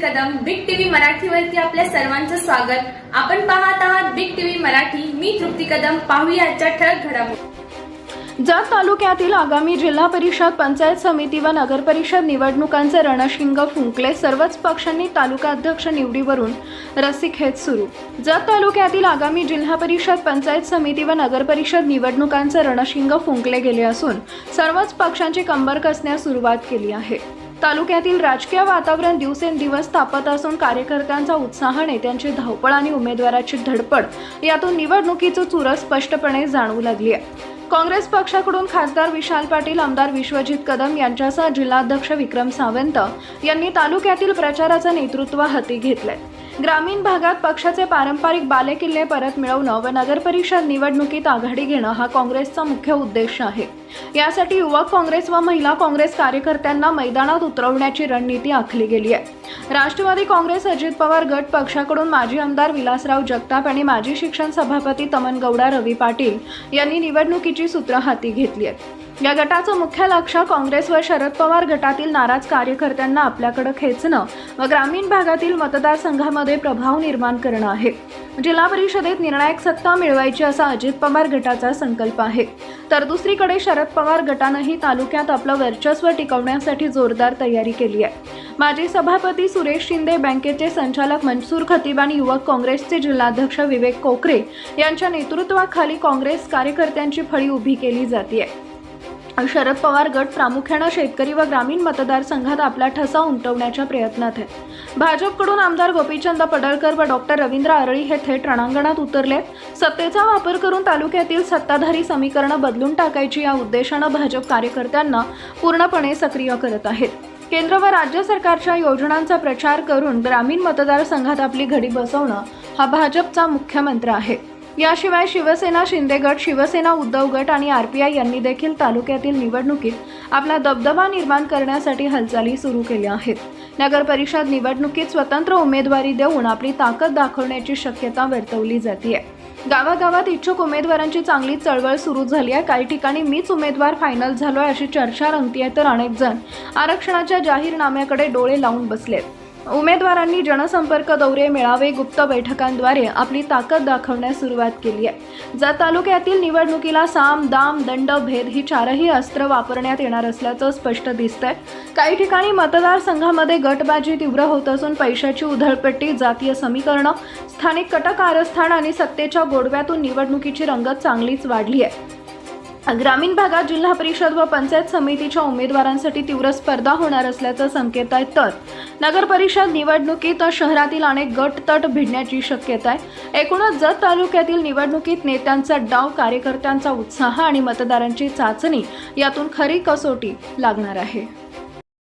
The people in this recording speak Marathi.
मराठीवरती आपल्या सर्वांचं स्वागत. आपण पाहत आहात बिग टीव्ही मराठी. मी तृप्ती कदम. पाहूया आजच्या ठळक घडामोडी. जत तालुक्यातील आगामी जिल्हा परिषद पंचायत समिती व नगर परिषद निवडणुकांचे रणशिंग फुंकले सर्वच पक्षांनी तालुकाध्यक्ष निवडीवरून रस्सीखेच सुरू. जत तालुक्यातील आगामी जिल्हा परिषद पंचायत समिती व नगरपरिषद निवडणुकांचे रणशिंग फुंकले गेले असून सर्वच पक्षांची कंबर कसण्यास सुरुवात केली आहे. तालुक्यातील राजकीय वातावरण दिवसेंदिवस तापत असून कार्यकर्त्यांचा उत्साह नेत्यांची धावपळ आणि उमेदवाराची धडपड यातून निवडणुकीचं चुरस स्पष्टपणे जाणवू लागली आहे. काँग्रेस पक्षाकडून खासदार विशाल पाटील आमदार विश्वजित कदम यांच्यासह जिल्हाध्यक्ष विक्रम सावंत यांनी तालुक्यातील प्रचाराचं नेतृत्व हाती घेतलंय. ग्रामीण भागात पक्षाचे पारंपरिक बालेकिल्ले परत मिळवणं व नगरपरिषद निवडणुकीत आघाडी घेणं हा काँग्रेसचा मुख्य उद्देश आहे. यासाठी युवक काँग्रेस व महिला काँग्रेस कार्यकर्त्यांना मैदानात उतरवण्याची रणनीती आखली गेली आहे. राष्ट्रवादी काँग्रेस अजित पवार गट पक्षाकडून माजी आमदार विलासराव जगताप आणि माजी शिक्षण सभापती तमनगौडा रवी पाटील यांनी निवडणुकीची सूत्र हाती घेतली आहेत. या गटाचं मुख्य लक्ष काँग्रेस व शरद पवार गटातील नाराज कार्यकर्त्यांना आपल्याकडे खेचणं व ग्रामीण भागातील मतदारसंघामध्ये प्रभाव निर्माण करणं आहे. जिल्हा परिषदेत निर्णायक सत्ता मिळवायची असा अजित पवार गटाचा संकल्प आहे. तर दुसरीकडे शरद पवार गटानंही तालुक्यात आपलं वर्चस्व टिकवण्यासाठी जोरदार तयारी केली आहे. माजी सभापती सुरेश शिंदे बँकेचे संचालक मनसूर खतीब आणि युवक काँग्रेसचे जिल्हाध्यक्ष विवेक कोकरे यांच्या नेतृत्वाखाली काँग्रेस कार्यकर्त्यांची फळी उभी केली जाते शरद पवार गट प्रामुख्यानं शेतकरी व ग्रामीण मतदारसंघात आपला ठसा उमटवण्याच्या प्रयत्नात आहे भाजपकडून आमदार गोपीचंद पडळकर व डॉक्टर रवींद्र आरळी हे थेट रणांगणात उतरले. सत्तेचा वापर करून तालुक्यातील सत्ताधारी समीकरणं बदलून टाकायची या उद्देशानं भाजप कार्यकर्त्यांना पूर्णपणे सक्रिय करत आहेत. केंद्र व राज्य सरकारच्या योजनांचा प्रचार करून ग्रामीण मतदारसंघात आपली घडी बसवणं हा भाजपचा मुख्य मंत्र आहे. याशिवाय शिवसेना शिंदे गट शिवसेना उद्धव गट आणि आय यांनी देखील तालुक्यातील निवडणुकीत आपला दबदबा निर्माण करण्यासाठी हालचाली सुरू केल्या आहेत. नगर परिषद निवडणुकीत स्वतंत्र उमेदवारी देऊन आपली ताकद दाखवण्याची शक्यता वर्तवली जाते गावागावात इच्छुक उमेदवारांची चांगली चळवळ सुरू झाली आहे. काही ठिकाणी मीच उमेदवार फायनल झालोय अशी चर्चा रंगती आहे तर अनेक जण आरक्षणाच्या जाहीरनाम्याकडे डोळे लावून बसलेत. उमेदवारांनी जनसंपर्क दौरे मेळावे गुप्त बैठकांद्वारे आपली ताकद दाखवण्यास सुरुवात केली आहे. जत तालुक्यातील निवडणुकीला साम दाम दंड भेद ही चारही अस्त्र वापरण्यात येणार असल्याचं स्पष्ट दिसतंय. काही ठिकाणी मतदारसंघामध्ये गटबाजी तीव्र होत असून पैशाची उधळपट्टी जातीय समीकरणं स्थानिक कटकारस्थान आणि सत्तेच्या गोडव्यातून निवडणुकीची रंगत चांगलीच वाढली आहे. ग्रामीण भागात जिल्हा परिषद व पंचायत समितीच्या उमेदवारांसाठी तीव्र स्पर्धा होणार असल्याचं संकेत आहे. तर नगर परिषद निवडणुकीत शहरातील अनेक गट तट भिडण्याची शक्यता आहे. एकूणच जत तालुक्यातील निवडणुकीत नेत्यांचा डाव कार्यकर्त्यांचा उत्साह आणि मतदारांची चाचणी यातून खरी कसोटी लागणार आहे.